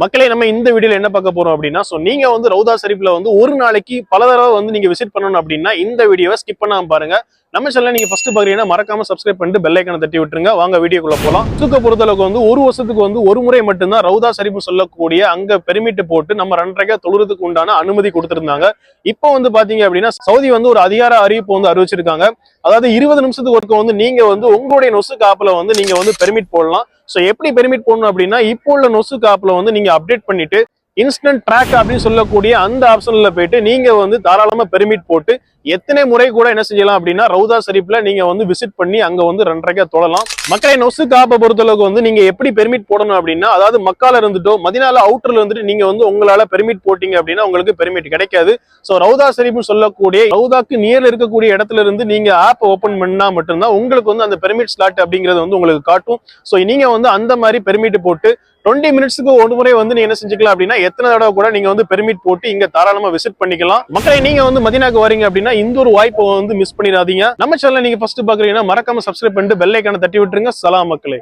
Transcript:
மக்களே நம்ம இந்த வீடியோல என்ன பார்க்க போறோம் அப்படின்னா ஸோ நீங்க வந்து ரவுதா ஷரீஃப்ல வந்து ஒரு நாளைக்கு பல தடவை வந்து நீங்க விசிட் பண்ணணும் அப்படின்னா இந்த வீடியோவை ஸ்கிப் பண்ணாம பாருங்க. நம்ம சேனல் நீங்க ஃபர்ஸ்ட் பாக்குறீங்கன்னா மறக்காம சப்ஸ்கிரைப் பண்ணிட்டு பெல் ஐக்கனை தட்டி விட்டுருங்க. வாங்க வீடியோக்குள்ள போலாம். தூக்க பொறுத்தளவுக்கு வந்து ஒரு வருஷத்துக்கு வந்து ஒரு முறை மட்டும்தான் ரவுதா ஷரீஃப் சொல்லக்கூடிய அங்க பெருமிட்டு போட்டு நம்ம ரெண்டரைக்கா தொழுறதுக்கு உண்டான அனுமதி கொடுத்திருந்தாங்க. இப்போ வந்து பாத்தீங்க அப்படின்னா சவுதி வந்து ஒரு அதிகார அறிவிப்பு வந்து அறிவிச்சிருக்காங்க. அதாவது இருபது நிமிஷத்துக்கு ஒருக்க வந்து நீங்க வந்து உங்களுடைய நொசு காப்புல வந்து நீங்க வந்து பெர்மிட் போடலாம். ஸோ எப்படி பெர்மிட் போடணும் அப்படின்னா இப்போ உள்ள நொசு காப்புல வந்து நீங்க அப்டேட் பண்ணிட்டு இன்ஸ்டன்ட் ட்ராக் அப்படின்னு சொல்லக்கூடிய அந்த ஆப்ஷன்ல போயிட்டு நீங்க வந்து தாராளமா பெர்மிட் போட்டு எத்தனை முறை கூட என்ன செய்யலாம் அப்படின்னா ரவுதா சரீப்ல நீங்க வந்து விசிட் பண்ணி அங்க வந்து ரெண்டரைக்கா தொழலாம் மக்களை நொசு காப்பை பொறுத்தளவுக்கு வந்து நீங்க எப்படி பெர்மிட் போடணும் அப்படின்னா அதாவது மக்கால இருந்துட்டோ மதினால அவுட்டர்ல இருந்துட்டு நீங்க வந்து உங்களால பெர்மிட் போட்டீங்க அப்படின்னா உங்களுக்கு பெர்மிட் கிடைக்காது. ஸோ ரவுதா ஷரீஃப்னு சொல்லக்கூடிய ரவுதாக்கு நியர்ல இருக்கக்கூடிய இடத்துல இருந்து நீங்க ஆப் ஓபன் பண்ணா மட்டும்தான் உங்களுக்கு வந்து அந்த பெர்மிட் ஸ்லாட் அப்படிங்கிறது வந்து உங்களுக்கு காட்டும். ஸோ நீங்க வந்து அந்த மாதிரி பெர்மிட் போட்டு டுவெண்ட்டி மினிட்ஸ்க்கு ஒரு முறை வந்து நீங்க என்ன செஞ்சுக்கலாம் அப்படின்னா எத்தனை தடவை கூட நீங்க வந்து பெர்மிட் போட்டு இங்க தாராளமா விசிட் பண்ணிக்கலாம். மக்களை நீங்க வந்து மதினாக்கு வரீங்க அப்படின்னா இந்த ஒரு வாய்ப்பை வந்து மிஸ் பண்ணிடாதீங்க. நம்ம சேனல் நீங்க ஃபர்ஸ்ட் பாக்குறீங்கன்னா மறக்காம சப்ஸ்கிரைப் பண்ணிட்டு பெல்லைக்கான தட்டி விட்டுருங்க. சலாம் மக்களே.